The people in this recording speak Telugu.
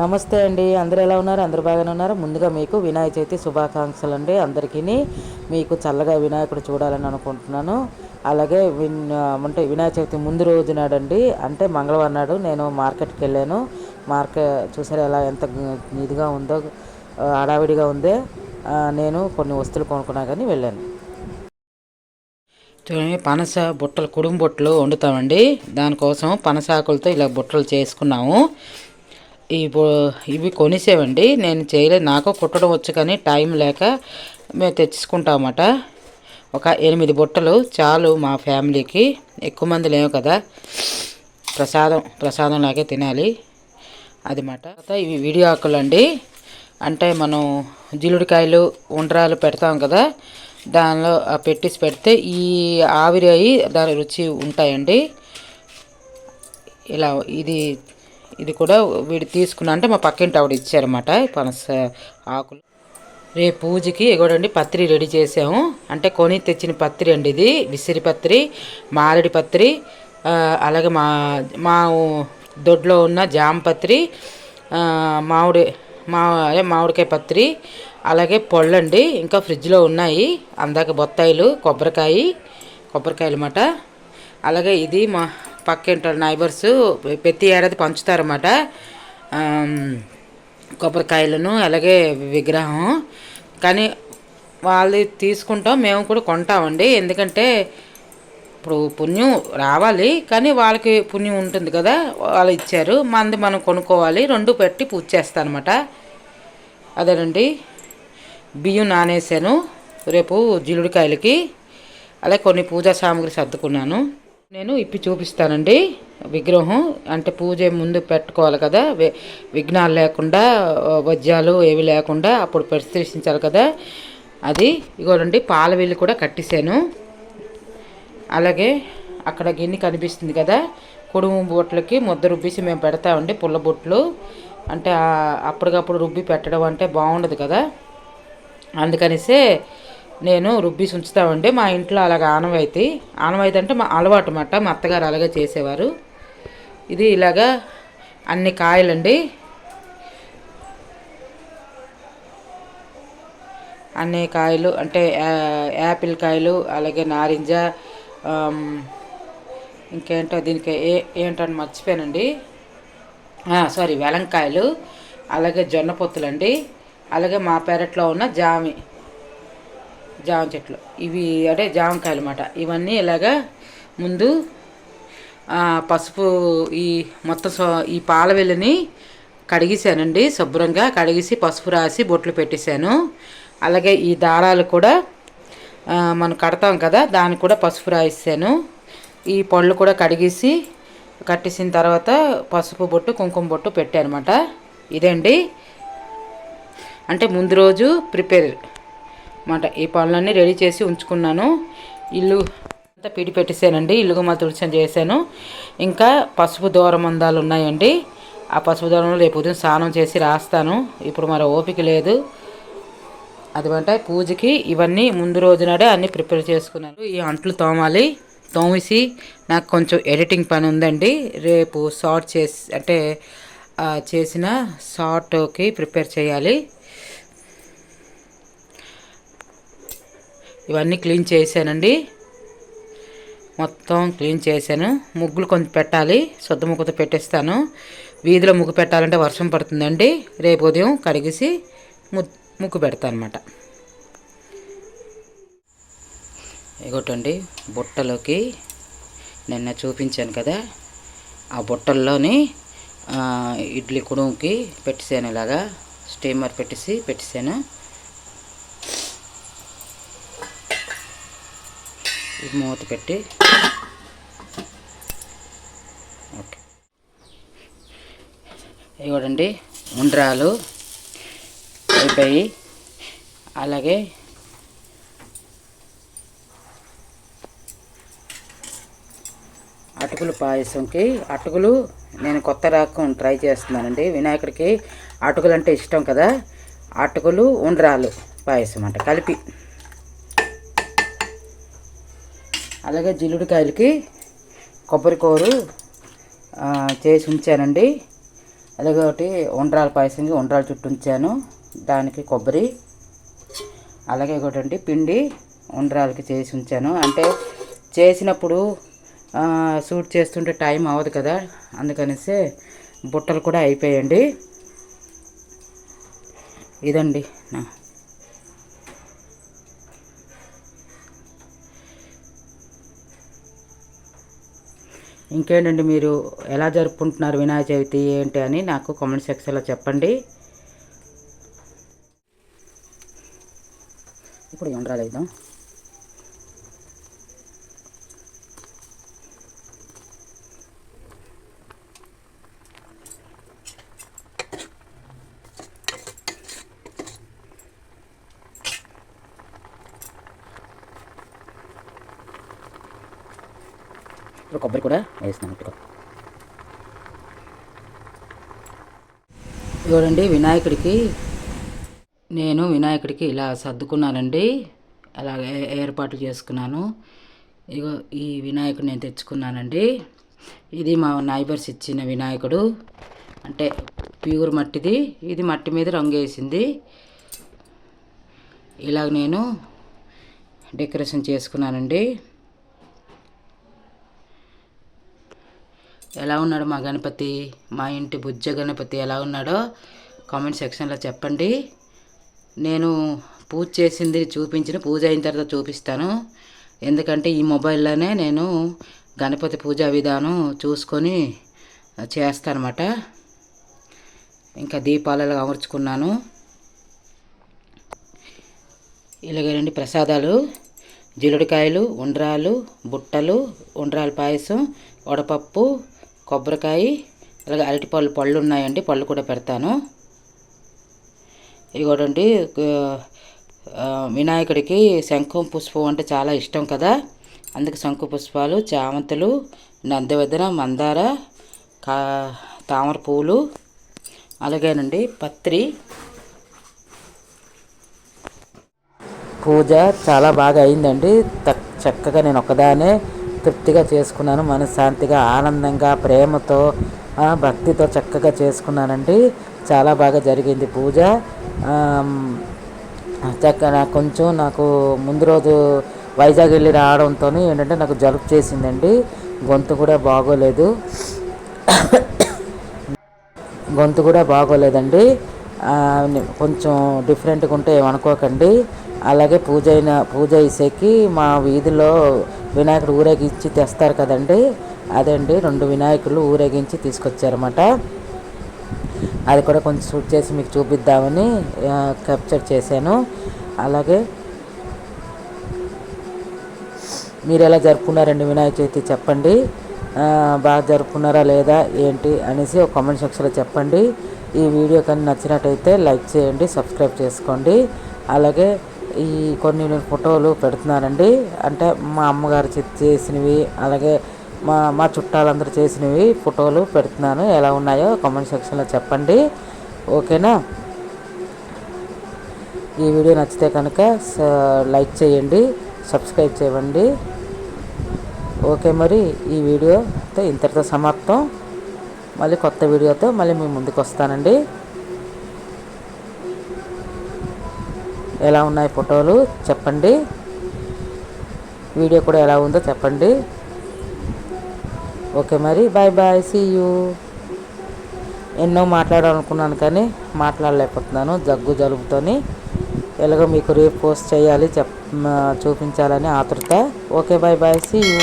నమస్తే అండి. అందరూ ఎలా ఉన్నారు? అందరూ బాగానే ఉన్నారు. ముందుగా మీకు వినాయక చవితి శుభాకాంక్షలు అండి అందరికీ మీకు చల్లగా వినాయకుడు చూడాలని అనుకుంటున్నాను. అలాగే విన్ అంటే వినాయక చవితి ముందు రోజు నాడండి. అంటే మంగళవారం నాడు నేను మార్కెట్కి వెళ్ళాను. మార్కెట్ చూసారా ఎలా ఎంత ఇదిగా ఉందో హడావిడిగా ఉందే నేను కొన్ని వస్తువులు కొనుక్కున్నా కానీ వెళ్ళాను. చూడండి పనస బుట్టలు కుడుము బుట్టలు వండుతామండి. దానికోసం పనస ఆకులతో ఇలా బుట్టలు చేసుకున్నాము. ఇప్పుడు ఇవి కొనిసేవండి. నేను చేయలేదు. నాకు కుట్టడం వచ్చు కానీ టైం లేక మేము తెచ్చుకుంటామట. ఒక ఎనిమిది బుట్టలు చాలు మా ఫ్యామిలీకి. ఎక్కువ మంది లేవు కదా. ప్రసాదం ప్రసాదం లాగే తినాలి. అది మాట. ఇవి వీడియో ఆకులు అండి అంటే మనం జిలుడికాయలు ఉండ్రాలు పెడతాం కదా. దానిలో ఆ పెట్టేసి పెడితే ఈ ఆవిరి అయి దాని రుచి ఉంటాయండి. ఇలా ఇది ఇది కూడా వీడు తీసుకున్నా అంటే మా పక్కింటి ఆవిడ ఇచ్చారన్నమాట. పనస ఆకులు. రేపు పూజకి ఇగోడండి పత్రి రెడీ చేసాము. అంటే కొని తెచ్చిన పత్రి అండి ఇది. విసిరి పత్రి మారడి పత్రి అలాగే మా మా దొడ్లో ఉన్న జామ పత్రి మామిడి మా అదే మామిడికాయ పత్రి అలాగే పళ్ళండి. ఇంకా ఫ్రిడ్జ్లో ఉన్నాయి. అందాక బొత్తాయిలు కొబ్బరికాయ కొబ్బరికాయలు అన్నమాట అలాగే ఇది మా పక్కింటి నైబర్స్ ప్రతి ఏడాది పంచుతారన్నమాట. కొబ్బరికాయలను అలాగే విగ్రహం. కానీ వాళ్ళు తీసుకుంటాం మేము కూడా కొంటామండి. ఎందుకంటే ఇప్పుడు పుణ్యం రావాలి కానీ వాళ్ళకి పుణ్యం ఉంటుంది కదా వాళ్ళు ఇచ్చారు. మంది మనం కొనుక్కోవాలి రెండు పెట్టి పూజ చేస్తాను అనమాట అదేనండి. బియ్యం నానేసాను రేపు జిలుడికాయలకి అలాగే కొన్ని పూజా సామాగ్రి సర్దుకున్నాను. నేను ఇప్పి చూపిస్తానండి విగ్రహం. అంటే పూజ ముందు పెట్టుకోవాలి కదా. వి- విఘ్నాలు లేకుండా వజ్యాలు ఏవి లేకుండా అప్పుడు పరిశీలించాలి కదా. అది ఇగోనండి పాల వీళ్ళు కూడా కట్టేశాను. అలాగే అక్కడ గిన్నె కనిపిస్తుంది కదా. కుడుము బొట్లకి ముద్ద రుబ్బిసి మేము పెడతామండి పుల్ల బొట్లు. అంటే అప్పటికప్పుడు రుబ్బి పెట్టడం అంటే బాగుండదు కదా. అందుకనిసే నేను రుబ్బిసి ఉంచుతామండి మా ఇంట్లో అలాగ ఆనవాయితీ. ఆనవాయితీ అంటే మా అలవాటు అన్నమాట మా అత్తగారు అలాగే చేసేవారు. ఇది ఇలాగా అన్ని కాయలండి. అన్ని కాయలు అంటే యాపిల్ కాయలు అలాగే నారింజ ఇంకేంటో దీనికి ఏ ఏంటని మర్చిపోయానండి. సారీ వెలంకాయలు అలాగే జొన్న పొత్తులండి. అలాగే మా పెరట్లో ఉన్న జామి. జామ చెట్లు. ఇవి అంటే జామకాయలు అన్నమాట ఇవన్నీ ఇలాగా ముందు పసుపు ఈ మొత్తం సో- ఈ పాల వెల్లిని కడిగేసానండి శుభ్రంగా కడిగేసి పసుపు రాసి బొట్లు పెట్టేశాను. అలాగే ఈ దారాలు కూడా మనం కడతాం కదా దానికి కూడా పసుపు రాయిస్తాను ఈ పళ్ళు కూడా కడిగేసి కట్టేసిన తర్వాత పసుపు బొట్టు కుంకుమ బొట్టు పెట్టానమాట. ఇదండి. అంటే ముందు రోజు ప్రిపేర్ మాట ఈ పనులన్నీ రెడీ చేసి ఉంచుకున్నాను. ఇల్లు అంతా పిడి పెట్టేసానండి ఇల్లుగా మా తుడిచని చేశాను. ఇంకా పసుపు దూరం అందాలు ఉన్నాయండి. ఆ పసుపు దూరంలో రేపు ఉదయం స్నానం చేసి రాస్తాను. ఇప్పుడు మరి ఓపిక లేదు. అదివంటే పూజకి ఇవన్నీ ముందు రోజు నాడే అన్నీ ప్రిపేర్ చేసుకున్నాను. ఈ అంట్లు తోమాలి తోమేసి నాకు కొంచెం ఎడిటింగ్ పని ఉందండి. రేపు షార్ట్ చేసి అంటే చేసిన షార్ట్కి ప్రిపేర్ చేయాలి. ఇవన్నీ క్లీన్ చేశానండి. మొత్తం క్లీన్ చేశాను. ముగ్గులు కొంచెం పెట్టాలి. శుద్ధ ముగ్గుతో పెట్టేస్తాను. వీధిలో ముగ్గు పెట్టాలంటే వర్షం పడుతుందండి. రేపు ఉదయం కడిగేసి ముగ్గు పెడతాను అనమాట ఇగోటండి బుట్టలోకి నిన్న చూపించాను కదా. ఆ బుట్టల్లోని ఇడ్లీ కుడుముకి పెట్టేసాను ఇలాగా. స్టీమర్ పెట్టేసి పెట్టేసాను. మూత పెట్టి. ఓకే. ఇవ్వడండి ఉండ్రాలు అయిపోయి అలాగే అటుకులు పాయసంకి అటుకులు నేను కొత్త రకం ట్రై చేస్తున్నానండి. వినాయకుడికి అటుకులు అంటే ఇష్టం కదా. అటుకులు ఉండ్రాలు పాయసం అంట కలిపి. అలాగే జిల్లుడికాయలకి కొబ్బరికూరు చేసి ఉంచానండి. అలాగే ఒకటి ఉండ్రాల పాయసంకి ఉండ్రాల చుట్టూ ఉంచాను. దానికి కొబ్బరి అలాగే ఒకటి పిండి ఉండ్రాలకి చేసి ఉంచాను. అంటే చేసినప్పుడు సూట్ షూట్ చేస్తుంటే టైం అవ్వదు కదా అందుకనేసి బుట్టలు కూడా అయిపోయాయండి. ఇదండి నా ఇంకేంటండి మీరు ఎలా జరుపుకుంటున్నారు వినాయక చవితి ఏంటి అని నాకు కామెంట్ సెక్షన్లో చెప్పండి. ఇప్పుడు ఎండ్రాలు వేద్దాం ఇప్పుడు కొబ్బరి కూడా వేస్తున్నాను ఇప్పుడు. చూడండి వినాయకుడికి నేను వినాయకుడికి ఇలా సర్దుకున్నానండి. అలాగే ఏర్పాట్లు చేసుకున్నాను. ఇగో ఈ వినాయకుడు నేను తెచ్చుకున్నానండి. ఇది మా నైబర్స్ ఇచ్చిన వినాయకుడు. అంటే ప్యూర్ మట్టిది. ఇది మట్టి మీద రంగు వేసింది. ఇలాగ నేను డెకరేషన్ చేసుకున్నానండి. ఎలా ఉన్నాడు మా గణపతి? మా ఇంటి బుజ్జ గణపతి ఎలా ఉన్నాడో కామెంట్ సెక్షన్లో చెప్పండి. నేను పూజ చేసింది చూపించిన పూజ అయిన తర్వాత చూపిస్తాను. ఎందుకంటే ఈ మొబైల్లోనే నేను గణపతి పూజా విధానం చూసుకొని చేస్తానమాట. ఇంకా దీపాలలో అమర్చుకున్నాను. ఇలాగే రెండు ప్రసాదాలు. జీలుడికాయలు ఉండ్రాలు బుట్టలు ఉండ్రాల పాయసం వడపప్పు కొబ్బరికాయ అలాగే అరటిపళ్ళు పళ్ళు ఉన్నాయండి పళ్ళు కూడా పెడతాను. ఇది కూడా అండి వినాయకుడికి శంఖం పుష్పం అంటే చాలా ఇష్టం కదా. అందుకు శంఖు పుష్పాలు చామంతులు నందివదన మందార కా తామర పువ్వులు అలాగేనండి పత్రి. పూజ చాలా బాగా అయిందండి. చక్కగా నేను ఒకదానే తృప్తిగా చేసుకున్నాను మనశ్శాంతిగా ఆనందంగా ప్రేమతో భక్తితో చక్కగా చేసుకున్నానండి. చాలా బాగా జరిగింది పూజ. చక్కగా చక్క నాకు కొంచెం నాకు ముందు రోజు వైజాగ్ వెళ్ళి రావడంతో ఏంటంటే నాకు జలుపు చేసిందండి. గొంతు కూడా బాగోలేదు. గొంతు కూడా బాగోలేదండి. కొంచెం డిఫరెంట్గా ఉంటే ఏమనుకోకండి. అలాగే పూజ అయిన పూజ అయ్యేసరికి మా వీధిలో వినాయకుడు ఊరేగించి తెస్తారు కదండి. అదండి రెండు వినాయకులు ఊరేగించి తీసుకొచ్చారన్నమాట. అది కూడా కొంచెం షూట్ చేసి మీకు చూపిద్దామని క్యాప్చర్ చేశాను. అలాగే మీరు ఎలా జరుపుకున్నారండి వినాయక చవితి చెప్పండి. బాగా జరుపుకున్నారా లేదా ఏంటి అనేసి ఒక కామెంట్ సెక్షన్లో చెప్పండి. ఈ వీడియో కానీ నచ్చినట్టయితే లైక్ చేయండి సబ్స్క్రైబ్ చేసుకోండి. అలాగే ఈ కొన్ని నేను ఫోటోలు పెడుతున్నానండి. అంటే మా అమ్మగారు చేసినవి అలాగే మా మా చుట్టాలందరూ చేసినవి ఫోటోలు పెడుతున్నాను. ఎలా ఉన్నాయో కామెంట్ సెక్షన్లో చెప్పండి. ఓకేనా? ఈ వీడియో నచ్చితే కనుక స- లైక్ చేయండి సబ్స్క్రైబ్ చేయండి. ఓకే మరి ఈ వీడియోతో ఇంతటితో సమాప్తం. మళ్ళీ కొత్త వీడియోతో మళ్ళీ మీ ముందుకు వస్తానండి. ఎలా ఉన్నాయి ఫోటోలు చెప్పండి. వీడియో కూడా ఎలా ఉందో చెప్పండి. ఓకే మరి బాయ్ బాయ్ సీ యూ ఎన్నో మాట్లాడాలనుకున్నాను కానీ మాట్లాడలేకపోతున్నాను జగ్గు జలుబుతోని. ఎలాగో మీకు రేపు పోస్ట్ చేయాలి చెప్ చూపించాలని ఆతృత. Okay bye bye see you